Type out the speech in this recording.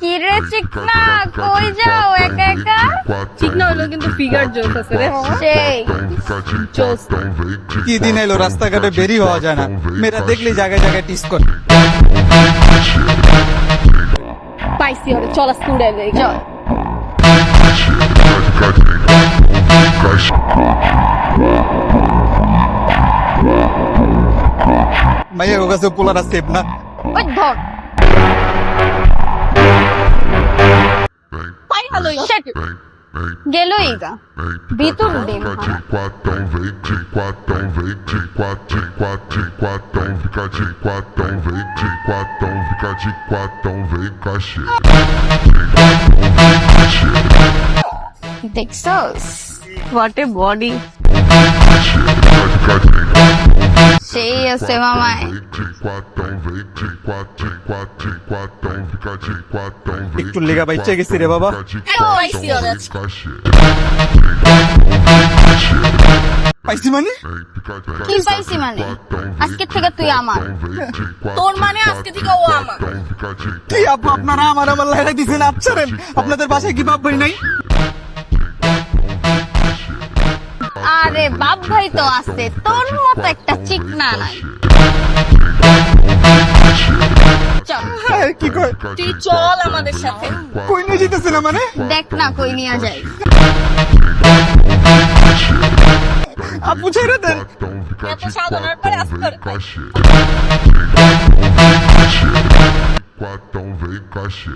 কিরে চিকনা? কই যাও একা একা? চিকনা হলো কিন্তু ফিগার জোস আছে রে। সেই। জোস কি দিন এলো রাস্তাঘাটে বেরি হওয়া যায় না। মেয়েরা দেখলে জায়গায় জায়গায় টিস করে। পাইছি ওরে চল স্কুলে চল। মাইয়ের কাছে পোলারা সেফ না? ওই ধর। পাই হলো Shut it. গেলই গা ভিতর দে মহা। quatão vem, de quatão vem, de quatão, quatão, quatão, fica de quatão vem, de quatão, fica de quatão vem, cachê. দেখছস what a body Fica de সেই আছে মামায় vem, de quatão vem, de quatão, quatão, quatão, fica de quatão vem. একটু লেগা বাইচে গেছি রে বাবা পাইছি ওরে Cachê. পাইছি মানে কি পাইছি মানে আজকে থেকে তুই আমার তোর মানে আজকে থেকে ও আমার কি আপনারা আমার আমার লাগাই দিছেন আচ্ছারেন আপনাদের বাসায় কি বাপ নাই আরে বাপ ভাই তো আছে তোর মতো একটা চিকনা নাই। কি কয়? তুই চল আমাদের সাথে। কই নিয়ে যেতেছে না মানে? দেখ না কই নিয়ে যায়। আপু ছেড়ে দেন এত সাধনার পরে আজকে Quatão vem cachê.